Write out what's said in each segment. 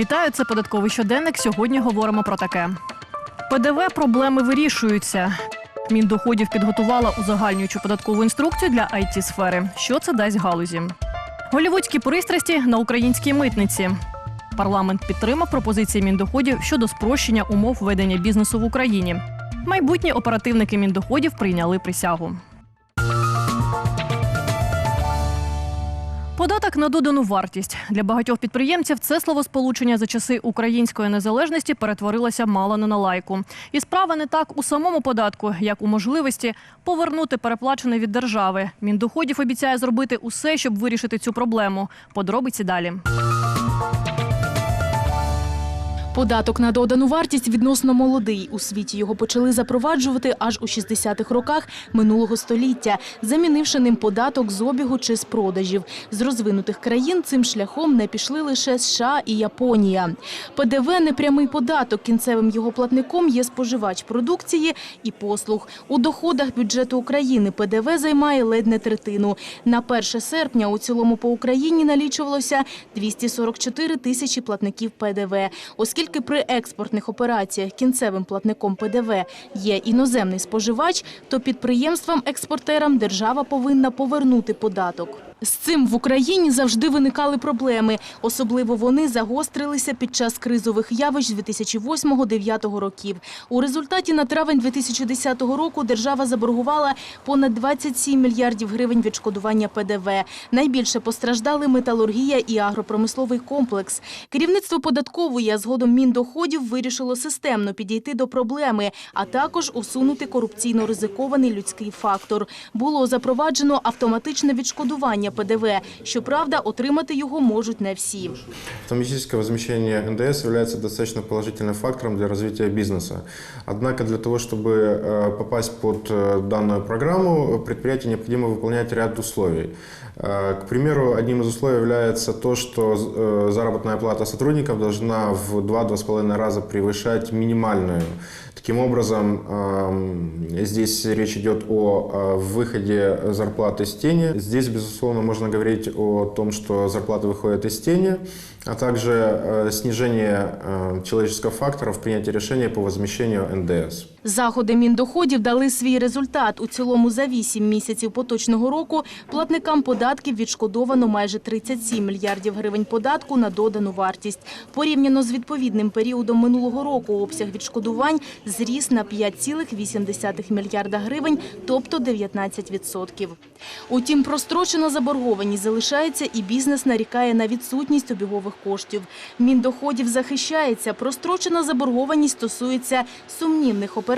Вітаю, це податковий щоденник. Сьогодні говоримо про таке. ПДВ проблеми вирішуються. Міндоходів підготувала узагальнюючу податкову інструкцію для it сфери Що це дасть галузі? Голівудські пристрасті на українській митниці. Парламент підтримав пропозиції міндоходів щодо спрощення умов ведення бізнесу в Україні. Майбутні оперативники міндоходів прийняли присягу. Податок на додану вартість для багатьох підприємців це словосполучення за часи української незалежності перетворилося мало не на лайку. І справа не так у самому податку, як у можливості повернути переплачене від держави. Міндоходів обіцяє зробити усе, щоб вирішити цю проблему. Подробиці далі. Податок на додану вартість відносно молодий. У світі його почали запроваджувати аж у 60-х роках минулого століття, замінивши ним податок з обігу чи з продажів. З розвинутих країн цим шляхом не пішли лише США і Японія. ПДВ – непрямий податок. Кінцевим його платником є споживач продукції і послуг. У доходах бюджету України ПДВ займає ледь не третину. На 1 серпня у цілому по Україні налічувалося 244 тисячі платників ПДВ. Оскільки при експортних операціях кінцевим платником ПДВ є іноземний споживач, то підприємствам-експортерам держава повинна повернути податок. З цим в Україні завжди виникали проблеми. Особливо вони загострилися під час кризових явищ 2008-2009 років. У результаті на травень 2010 року держава заборгувала понад 27 мільярдів гривень відшкодування ПДВ. Найбільше постраждали металургія і агропромисловий комплекс. Керівництво податкової, а згодом Міндоходів вирішило системно підійти до проблеми, а також усунути корупційно ризикований людський фактор. Було запроваджено автоматичне відшкодування ПДВ. Щоправда, отримати його можуть не всі. Автоматическое возмещение НДС является достаточно положительным фактором для развития бизнеса. Однако для того, чтобы э, попасть под э, данную программу, предприятию необходимо выполнять ряд условий. Э, К примеру, одним из условий является то, что э, заработная плата сотрудников должна в 2-2,5 раза превышать минимальную. Таким образом, здесь речь идет о э, выходе зарплаты с тени. Здесь, безусловно, можно говорить о том, что зарплаты выходят из тени, а также э, снижение э, человеческого фактора в принятии решения по возмещению НДС. Заходи Міндоходів дали свій результат. У цілому за 8 місяців поточного року платникам податків відшкодовано майже 37 мільярдів гривень податку на додану вартість. Порівняно з відповідним періодом минулого року обсяг відшкодувань зріс на 5,8 мільярда гривень, тобто 19%. Утім, прострочена заборгованість залишається і бізнес нарікає на відсутність обігових коштів. Міндоходів захищається. Прострочена заборгованість стосується сумнівних операцій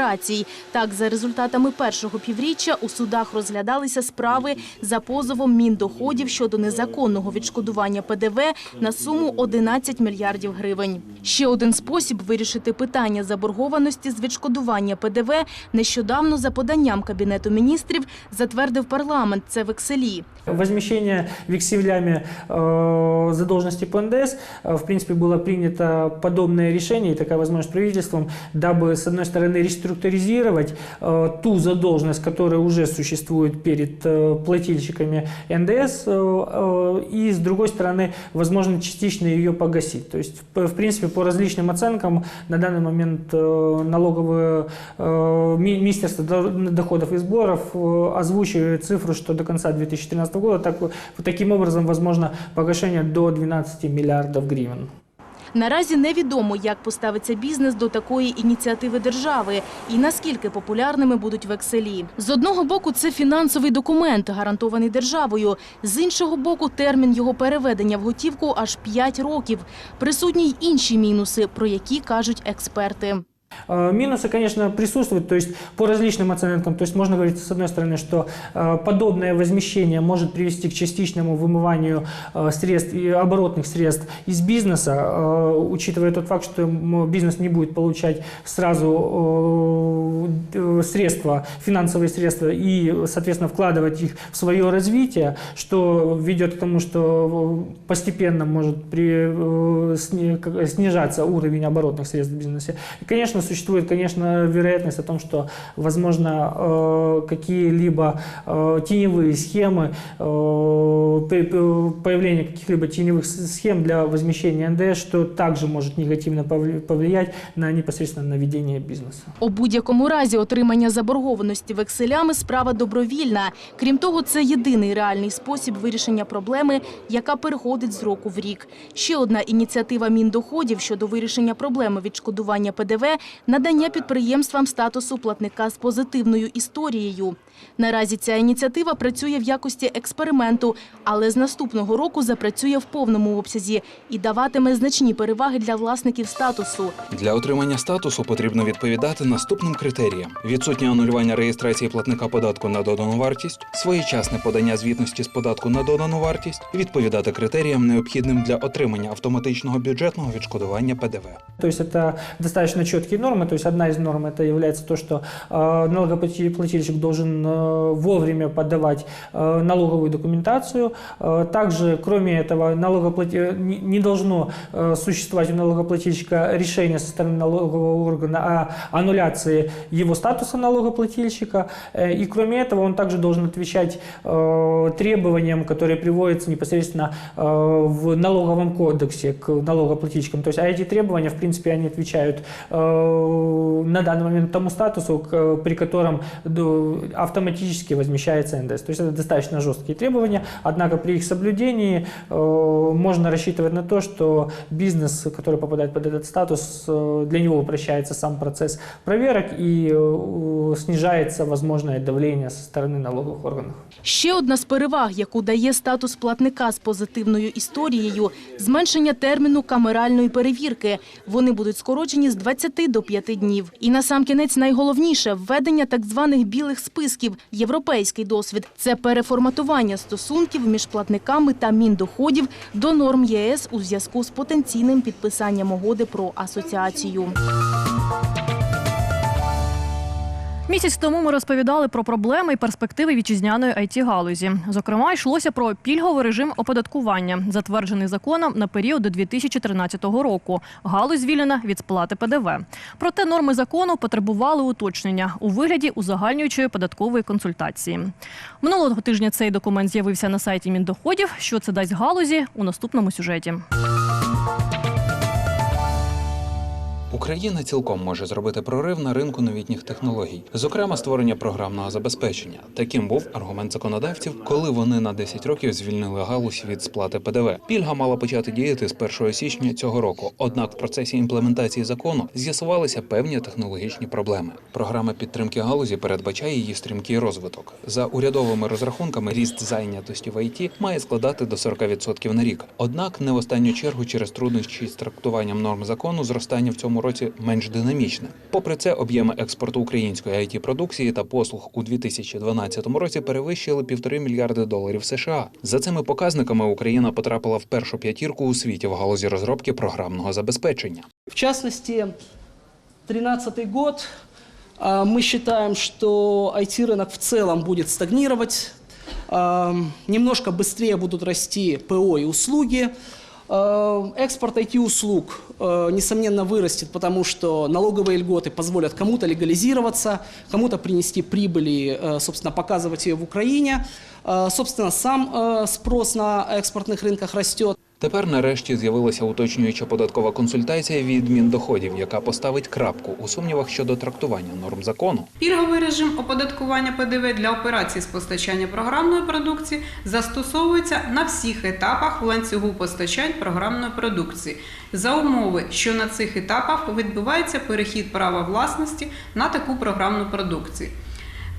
Так, за результатами першого півріччя у судах розглядалися справи за позовом Міндоходів щодо незаконного відшкодування ПДВ на суму 11 мільярдів гривень. Ще один спосіб вирішити питання заборгованості з відшкодування ПДВ нещодавно за поданням Кабінету міністрів затвердив парламент. Це в Екселі. Возмещение векселями э, задолженности по НДС, э, в принципе, было принято подобное решение и такая возможность правительством, дабы, с одной стороны, реструктуризировать э, ту задолженность, которая уже существует перед э, плательщиками НДС, э, и, с другой стороны, возможно, частично ее погасить. То есть, в, принципе, по различным оценкам, на данный момент налоговое ми- Министерство до- доходов и сборов озвучивает цифру, что до конца 2013 года так, таким образом возможно погашение до 12 миллиардов гривен. Наразі невідомо, як поставиться бізнес до такої ініціативи держави і наскільки популярними будуть векселі. З одного боку, це фінансовий документ, гарантований державою. З іншого боку, термін його переведення в готівку аж 5 років. Присутні й інші мінуси, про які кажуть експерти. Э, Минусы, конечно, присутствуют, то есть по различным оценкам. То есть можно говорить, с одной стороны, что э, подобное возмещение может привести к частичному вымыванию э, средств и оборотных средств из бизнеса, учитывая тот факт, что бизнес не будет получать сразу средства, финансовые средства и, соответственно, вкладывать их в свое развитие, что ведет к тому, что постепенно может снижаться уровень оборотных средств в бизнесе. И, Конечно, существует, конечно, вероятность о том, что, возможно, э, какие-либо э, теневые схемы, э, при- при- появление каких-либо теневых с- схем для возмещения НДС, что также может негативно повли- повлиять на непосредственно на ведение бизнеса. У будь-якому разі отримання заборгованості векселями справа добровільна. Крім того, це єдиний реальний спосіб вирішення проблеми, яка переходить з року в рік. Ще одна ініціатива Міндоходів щодо вирішення проблеми відшкодування ПДВ – надання підприємствам статусу платника з позитивною історією. Наразі ця ініціатива працює в якості експерименту, але з наступного року запрацює в повному обсязі і даватиме значні переваги для власників статусу. Для отримання статусу потрібно відповідати наступним критеріям: відсутнє анулювання реєстрації платника податку на додану вартість, своєчасне подання звітності з податку на додану вартість, відповідати критеріям, необхідним для отримання автоматичного бюджетного відшкодування ПДВ. То есть это достаточно четкие нормы. То есть одна из норм это является то, что э, налогоплательщик должен э, вовремя подавать э, налоговую документацию. Э, также, кроме этого, налогоплати- не, должно э, существовать у налогоплательщика решение со стороны налогового органа о аннуляции его статуса налогоплательщика. Э, и кроме этого, он также должен отвечать э, требованиям, которые приводятся непосредственно э, в налоговом кодексе к налогоплательщикам. То есть, а эти требования, в принципе, они отвечают э, на данный момент тому статусу, при котором до- автоматически возмещается НДС. То есть это достаточно жесткие требования, однако при их соблюдении э, можно рассчитывать на то, что бизнес, который попадает под этот статус, э, для него упрощается сам процесс проверок и э, снижается возможное давление со стороны налоговых органов. Ще одна з переваг, яку дає статус платника з позитивною історією – зменшення терміну камеральної перевірки. Вони будуть скорочені з 20 до 5 днів. І насамкінець найголовніше – введення так званих білих списків. Європейський досвід – це переформатування стосунків між платниками та Міндоходів до норм ЄС у зв'язку з потенційним підписанням угоди про асоціацію. Місяць тому ми розповідали про проблеми і перспективи вітчизняної it галузі. Зокрема, йшлося про пільговий режим оподаткування, затверджений законом на період до 2013 року. Галузь звільнена від сплати ПДВ. Проте норми закону потребували уточнення у вигляді узагальнюючої податкової консультації. Минулого тижня цей документ з'явився на сайті Міндоходів. Що це дасть галузі у наступному сюжеті. Україна цілком може зробити прорив на ринку новітніх технологій, зокрема створення програмного забезпечення. Таким був аргумент законодавців, коли вони на 10 років звільнили галузь від сплати ПДВ. Пільга мала почати діяти з 1 січня цього року. Однак в процесі імплементації закону з'ясувалися певні технологічні проблеми. Програма підтримки галузі передбачає її стрімкий розвиток. За урядовими розрахунками, ріст зайнятості в ІТ має складати до 40% на рік. Однак не в останню чергу через труднощі з трактуванням норм закону зростання в цьому році менш динамічне. Попри це, об'єми експорту української it продукції та послуг у 2012 році перевищили півтори мільярди доларів США. За цими показниками Україна потрапила в першу п'ятірку у світі в галузі розробки програмного забезпечення. В частности, 2013 год, а, мы считаем, что IT-рынок в целом будет стагнировать, а, немножко быстрее будут расти ПО и услуги, А, Экспорт IT-услуг, э, несомненно, вырастет, потому что налоговые льготы позволят кому-то легализироваться, кому-то принести прибыли, э, собственно, показывать ее в Украине. А, Собственно, сам э, спрос на экспортных рынках растет. Тепер нарешті з'явилася уточнююча податкова консультація від Міндоходів, яка поставить крапку у сумнівах щодо трактування норм закону. Пільговий режим оподаткування ПДВ для операцій з постачання програмної продукції застосовується на всіх етапах в ланцюгу постачань програмної продукції за умови, що на цих етапах відбувається перехід права власності на таку програмну продукцію.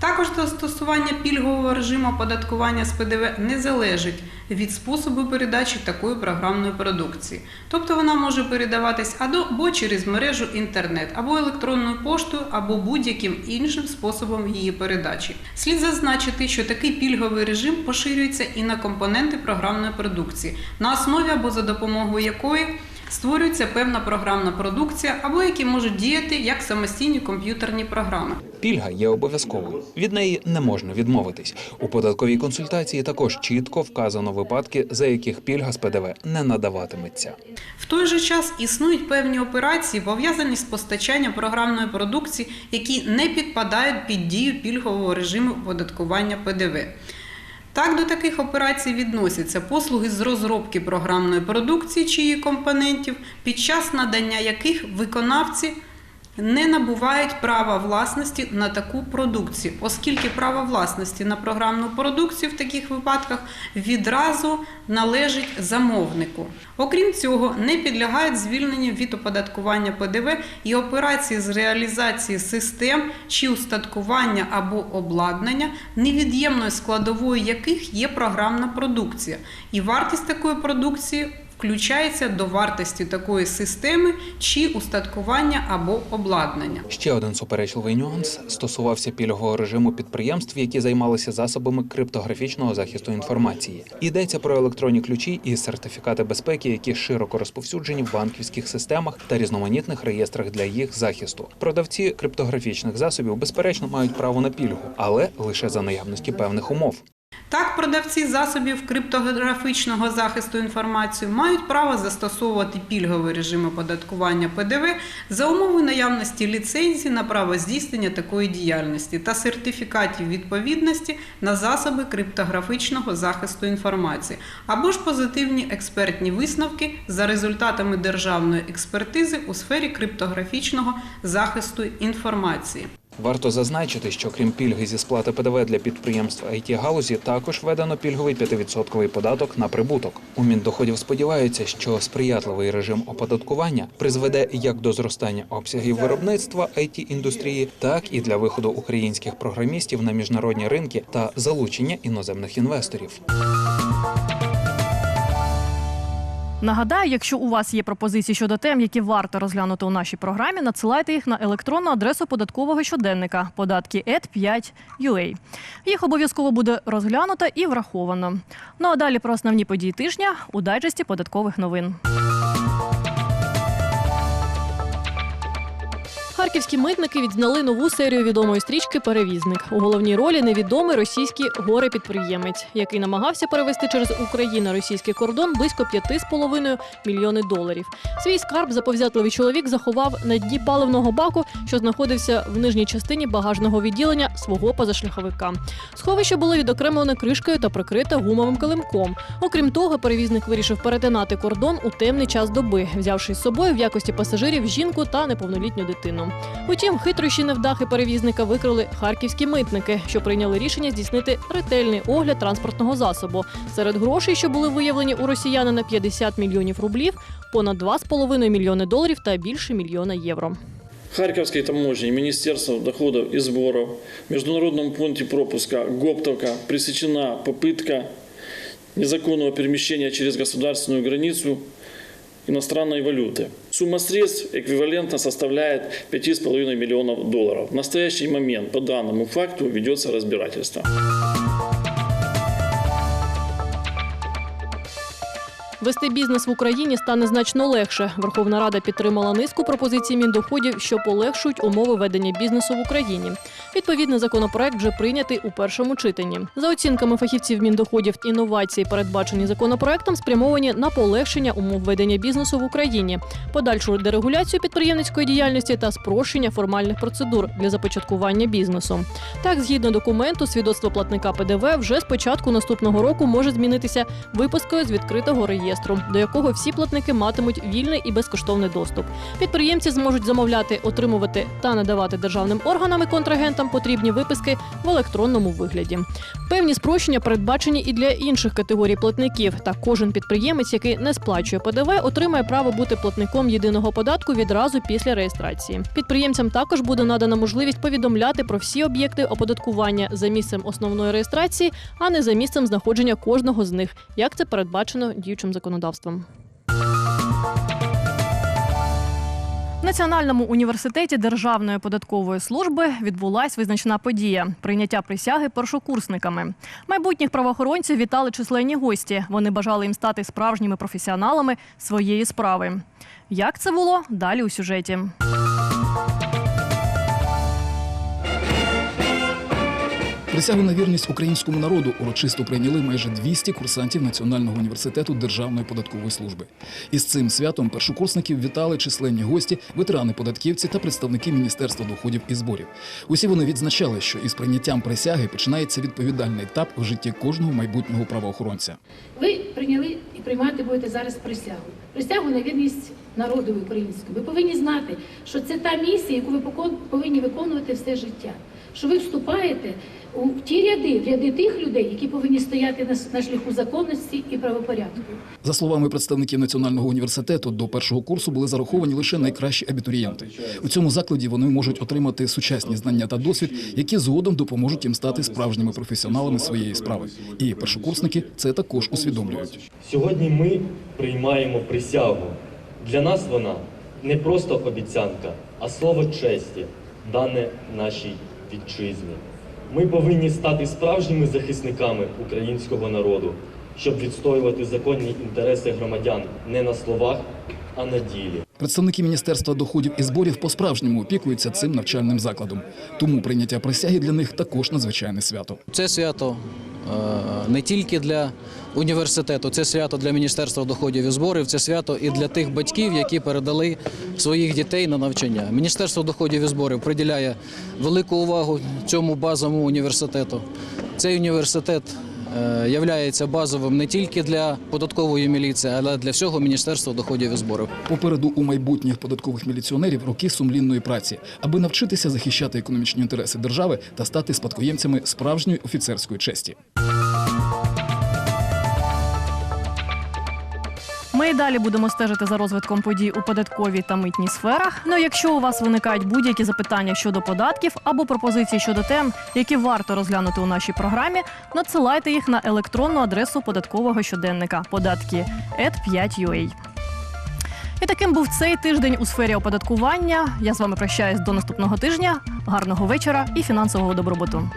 Також застосування пільгового режиму оподаткування з ПДВ не залежить від способу передачі такої програмної продукції. Тобто вона може передаватись або через мережу інтернет, або електронною поштою, або будь-яким іншим способом її передачі. Слід зазначити, що такий пільговий режим поширюється і на компоненти програмної продукції, на основі або за допомогою якої створюється певна програмна продукція або які можуть діяти як самостійні комп'ютерні програми. Пільга є обов'язковою. Від неї не можна відмовитись. У податковій консультації також чітко вказано випадки, за яких пільга з ПДВ не надаватиметься. В той же час існують певні операції, пов'язані з постачанням програмної продукції, які не підпадають під дію пільгового режиму оподаткування ПДВ. Так, до таких операцій відносяться послуги з розробки програмної продукції чи її компонентів, під час надання яких виконавці не набувають права власності на таку продукцію, оскільки право власності на програмну продукцію в таких випадках відразу належить замовнику. Окрім цього, не підлягають звільненню від оподаткування ПДВ і операції з реалізації систем чи устаткування або обладнання, невід'ємною складовою яких є програмна продукція, і вартість такої продукції включається до вартості такої системи чи устаткування або обладнання. Ще один суперечливий нюанс стосувався пільгового режиму підприємств, які займалися засобами криптографічного захисту інформації. Йдеться про електронні ключі і сертифікати безпеки, які широко розповсюджені в банківських системах та різноманітних реєстрах для їх захисту. Продавці криптографічних засобів безперечно мають право на пільгу, але лише за наявності певних умов. Так, продавці засобів криптографічного захисту інформації мають право застосовувати пільговий режим оподаткування ПДВ за умови наявності ліцензії на право здійснення такої діяльності та сертифікатів відповідності на засоби криптографічного захисту інформації, або ж позитивні експертні висновки за результатами державної експертизи у сфері криптографічного захисту інформації. Варто зазначити, що крім пільги зі сплати ПДВ для підприємств it галузі також введено пільговий 5% податок на прибуток. У Міндоходів сподіваються, що сприятливий режим оподаткування призведе як до зростання обсягів виробництва it індустрії, так і для виходу українських програмістів на міжнародні ринки та залучення іноземних інвесторів. Нагадаю, якщо у вас є пропозиції щодо тем, які варто розглянути у нашій програмі, надсилайте їх на електронну адресу податкового щоденника податки 5.ua. Їх обов'язково буде розглянуто і враховано. Ну а далі про основні події тижня у дайджесті податкових новин. Харківські митники відзняли нову серію відомої стрічки Перевізник. У головній ролі невідомий російський горе-підприємець, який намагався перевести через Україну-російський кордон близько 5,5 мільйони доларів. Свій скарб заповзятливий чоловік заховав на дні паливного баку, що знаходився в нижній частині багажного відділення свого позашляховика. Сховище було відокремлене кришкою та прикрите гумовим килимком. Окрім того, перевізник вирішив перетинати кордон у темний час доби, взявши з собою в якості пасажирів жінку та неповнолітню дитину. Утім, хитрощі невдахи перевізника викрили харківські митники, що прийняли рішення здійснити ретельний огляд транспортного засобу. Серед грошей, що були виявлені у росіянина 50 мільйонів рублів, понад 2,5 мільйони доларів та більше мільйона євро. Харьковской таможне, Министерству доходов и сборов, в международном пропуска Гоптовка пресечена попытка незаконного перемещения через государственную границу иностранной валюты. Сумма средств эквивалентно составляет 5,5 миллионов долларов. В настоящий момент по данному факту ведется разбирательство. Вести бізнес в Україні стане значно легше. Верховна Рада підтримала низку пропозицій міндоходів, що полегшують умови ведення бізнесу в Україні. Відповідний законопроект вже прийнятий у першому читанні. За оцінками фахівців міндоходів, інновації, передбачені законопроектом, спрямовані на полегшення умов ведення бізнесу в Україні, подальшу дерегуляцію підприємницької діяльності та спрощення формальних процедур для започаткування бізнесу. Так, згідно документу, свідоцтво платника ПДВ вже з початку наступного року може змінитися випискою з відкритого реєстру, до якого всі платники матимуть вільний і безкоштовний доступ. Підприємці зможуть замовляти, отримувати та надавати державним органам і контрагентам потрібні виписки в електронному вигляді. Певні спрощення передбачені і для інших категорій платників. Та кожен підприємець, який не сплачує ПДВ, отримає право бути платником єдиного податку відразу після реєстрації. Підприємцям також буде надана можливість повідомляти про всі об'єкти оподаткування за місцем основної реєстрації, а не за місцем знаходження кожного з них, як це передбачено діючим законодавством. В Національному університеті Державної податкової служби відбулась визначна подія прийняття присяги першокурсниками. Майбутніх правоохоронців вітали численні гості. Вони бажали їм стати справжніми професіоналами своєї справи. Як це було далі у сюжеті? Присягу на вірність українському народу урочисто прийняли майже 200 курсантів Національного університету Державної податкової служби. Із цим святом першокурсників вітали численні гості, ветерани податківці та представники Міністерства доходів і зборів. Усі вони відзначали, що із прийняттям присяги починається відповідальний етап в житті кожного майбутнього правоохоронця. Ви прийняли і приймати будете зараз присягу. Присягу на вірність народу українському. Ви повинні знати, що це та місія, яку ви повинні виконувати все життя. Що ви вступаєте у ті ряди, в ряди тих людей, які повинні стояти на, на шляху законності і правопорядку. За словами представників Національного університету, до першого курсу були зараховані лише найкращі абітурієнти. У цьому закладі вони можуть отримати сучасні знання та досвід, які згодом допоможуть їм стати справжніми професіоналами своєї справи. І першокурсники це також усвідомлюють. Сьогодні ми приймаємо присягу. Для нас вона не просто обіцянка, а слово честі, дане нашій вітчизні. Ми повинні стати справжніми захисниками українського народу, щоб відстоювати законні інтереси громадян не на словах, а на ділі. Представники Міністерства доходів і зборів по-справжньому опікуються цим навчальним закладом. Тому прийняття присяги для них також надзвичайне свято. Це свято е, не тільки для університету, це свято для Міністерства доходів і зборів, це свято і для тих батьків, які передали своїх дітей на навчання. Міністерство доходів і зборів приділяє велику увагу цьому базовому університету. Цей університет являється базовим не тільки для податкової міліції, але для всього Міністерства доходів і зборів. Попереду у майбутніх податкових міліціонерів роки сумлінної праці, аби навчитися захищати економічні інтереси держави та стати спадкоємцями справжньої офіцерської честі. Ми і далі будемо стежити за розвитком подій у податковій та митній сферах. Ну, якщо у вас виникають будь-які запитання щодо податків або пропозиції щодо тем, які варто розглянути у нашій програмі, надсилайте їх на електронну адресу податкового щоденника податки 5.ua. І таким був цей тиждень у сфері оподаткування. Я з вами прощаюсь до наступного тижня. Гарного вечора і фінансового добробуту.